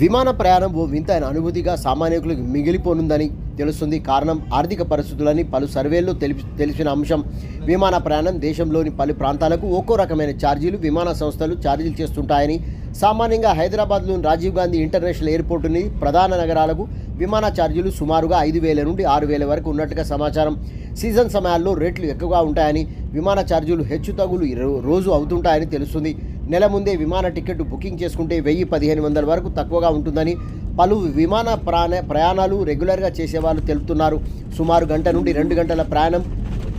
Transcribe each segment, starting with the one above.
విమాన ప్రయాణం ఓ వింతైన అనుభూతిగా సామాన్యులకు మిగిలిపోనుందని తెలుస్తుంది. కారణం ఆర్థిక పరిస్థితులని పలు సర్వేల్లో తెలిపి తెలిసిన అంశం. విమాన ప్రయాణం దేశంలోని పలు ప్రాంతాలకు ఒక్కో రకమైన ఛార్జీలు విమాన సంస్థలు ఛార్జీలు చేస్తుంటాయని సామాన్యంగా హైదరాబాద్లోని రాజీవ్ గాంధీ ఇంటర్నేషనల్ ఎయిర్పోర్టుని ప్రధాన నగరాలకు విమాన ఛార్జీలు సుమారుగా ఐదు వేల నుండి ఆరు వేల వరకు ఉన్నట్టుగా సమాచారం. సీజన్ సమయాల్లో రేట్లు ఎక్కువగా ఉంటాయని విమాన ఛార్జీలు హెచ్చు తగులు రోజు అవుతుంటాయని తెలుస్తుంది. నెల ముందే విమాన టికెట్ బుకింగ్ చేసుకుంటే వెయ్యి పదిహేను వందల వరకు తక్కువగా ఉంటుందని పలు విమాన ప్రాణ ప్రయాణాలు రెగ్యులర్గా చేసేవాళ్ళు తెలుపుతున్నారు. సుమారు గంట నుండి రెండు గంటల ప్రయాణం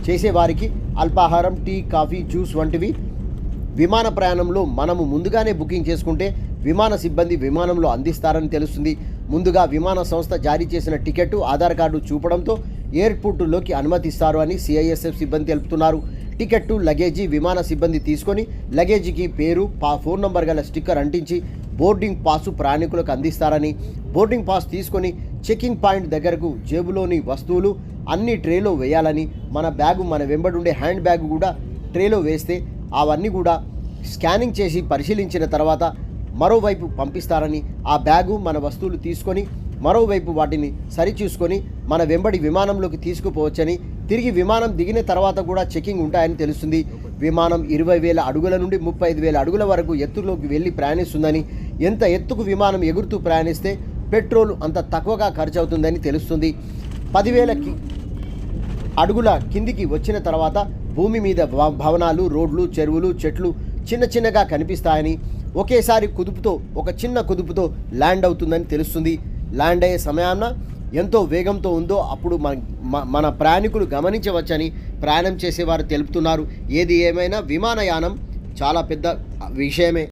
చేసేవారికి అల్పాహారం టీ కాఫీ జ్యూస్ వంటివి విమాన ప్రయాణంలో మనము ముందుగానే బుకింగ్ చేసుకుంటే విమాన సిబ్బంది విమానంలో అందిస్తారని తెలుస్తుంది. ముందుగా విమాన సంస్థ జారీ చేసిన టికెట్ ఆధార్ కార్డు చూపడంతో ఎయిర్పోర్టులోకి అనుమతిస్తారు అని సిఐఎస్ఎఫ్ సిబ్బంది తెలుపుతున్నారు. టికెట్టు లగేజీ విమాన సిబ్బంది తీసుకొని లగేజీకి పేరు పా ఫోన్ నంబర్ గల స్టిక్కర్ అంటించి బోర్డింగ్ పాసు ప్రయాణికులకు అందిస్తారని బోర్డింగ్ పాస్ తీసుకొని చెకింగ్ పాయింట్ దగ్గరకు జేబులోని వస్తువులు అన్ని ట్రేలో వేయాలని మన బ్యాగు మన వెంబడుండే హ్యాండ్ బ్యాగ్ కూడా ట్రేలో వేస్తే అవన్నీ కూడా స్కానింగ్ చేసి పరిశీలించిన తర్వాత మరోవైపు పంపిస్తారని ఆ బ్యాగు మన వస్తువులు తీసుకొని మరోవైపు వాటిని సరిచూసుకొని మన వెంబడి విమానంలోకి తీసుకుపోవచ్చని తిరిగి విమానం దిగిన తర్వాత కూడా చెకింగ్ ఉంటాయని తెలుస్తుంది. విమానం ఇరవై వేల అడుగుల నుండి ముప్పై ఐదు వేల అడుగుల వరకు ఎత్తులోకి వెళ్ళి ప్రయాణిస్తుందని ఎంత ఎత్తుకు విమానం ఎగురుతూ ప్రయాణిస్తే పెట్రోల్ అంత తక్కువగా ఖర్చు అవుతుందని తెలుస్తుంది పదివేలకి అడుగుల కిందికి వచ్చిన తర్వాత భూమి మీద భవనాలు రోడ్లు చెరువులు చెట్లు చిన్న చిన్నగా కనిపిస్తాయని ఒకేసారి కుదుపుతో ఒక చిన్న కుదుపుతో ల్యాండ్ అవుతుందని తెలుస్తుంది. ల్యాండ్ అయ్యే సమయాన ఎంతో వేగంతో ఉందో అప్పుడు మన మన ప్రయాణికులు గమనించవచ్చని ప్రయాణం చేసేవారు తెలుపుతున్నారు. ఏది ఏమైనా విమానయానం చాలా పెద్ద విషయమే.